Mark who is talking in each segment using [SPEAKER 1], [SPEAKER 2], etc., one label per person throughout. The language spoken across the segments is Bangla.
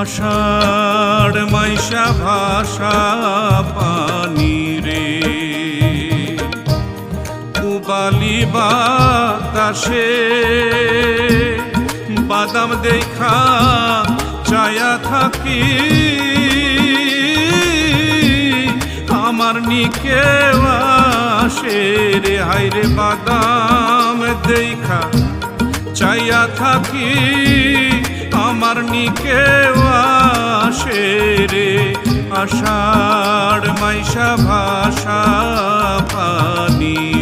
[SPEAKER 1] আষাঢ় মাইশা ভাষা পানি রে। কুবালি বাতাসে বাদাম দেখা চায়া থাকি। আমার নিকে আসে রে হাইরে বাদাম দেখা চাইয়া থাকি। আমার নিকে আসে রে। আষাঢ় মাইশা ভাষা পানি।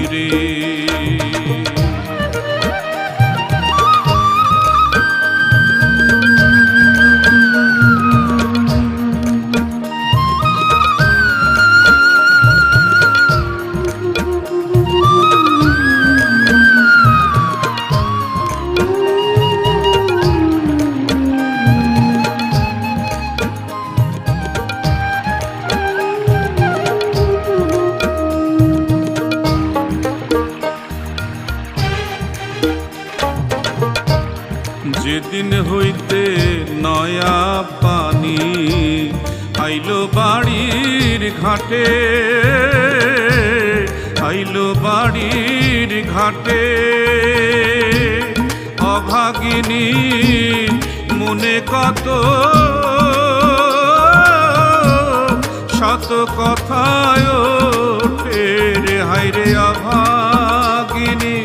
[SPEAKER 1] রে যেদিন হইতে নয়া পানি আইলো বাড়ির ঘাটে, আইলো বাড়ির ঘাটে। অভাগিনী মনে কত শত কথায় রে হাইরে অভাগিনী।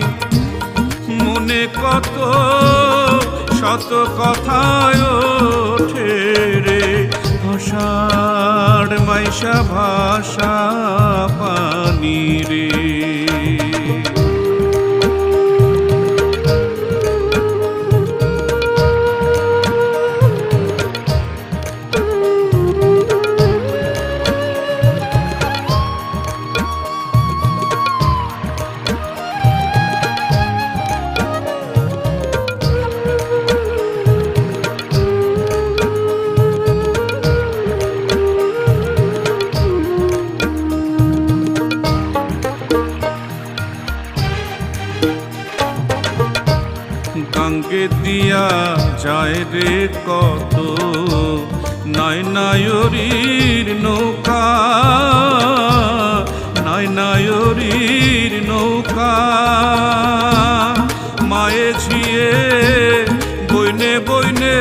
[SPEAKER 1] মনে কত শত কথায় ওঠে রে ভাষার মাইশা ভাষা পানি রে। দিয়া যায় রে কত? নাই নায়রির নৌকা, নাই নায়রির নৌকা। মায়ে ঝিয়ে বইনে বইনে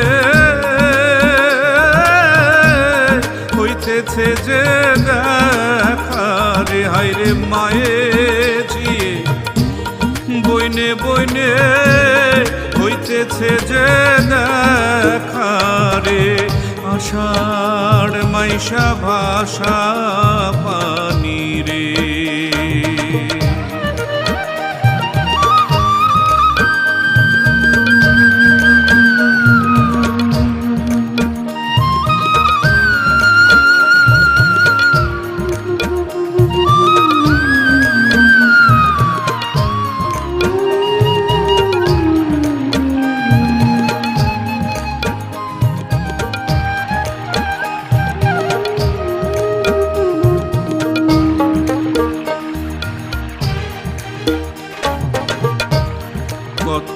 [SPEAKER 1] হইতেছে যে দেখা রে হাইরে মায়ে ঝিয়ে। বইনে বইনে হইতেছে যে দেখারে আষাঢ় মাইশা ভাষা পানি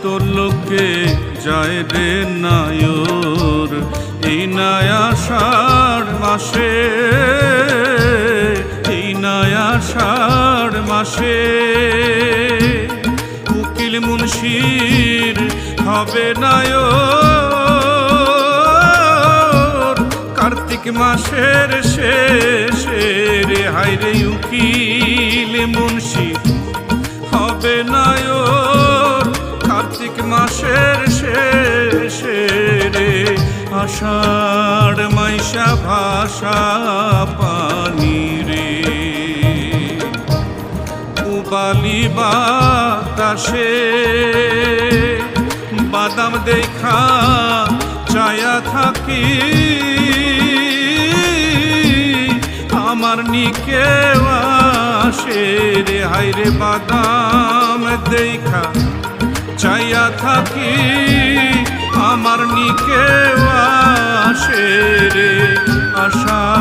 [SPEAKER 1] কত লোকে যায় রে নায়র। এই নায়া ষাঢ় মাসে, এই নায়া ষাঢ় মাসে উকিল মুন্সির হবে নায়র। কার্তিক মাসের শেষে রে হাইরে উকিল মুন্সি আষাঢ় মাইশা ভাষা পানি রে। উবালি বাতাসে বাদাম দেখা চায়া থাকি। আমার নিকে আসে রে হাইরে বাদাম দেখা চাইয়া থাকি। আমার নিকে আসে রে আশা।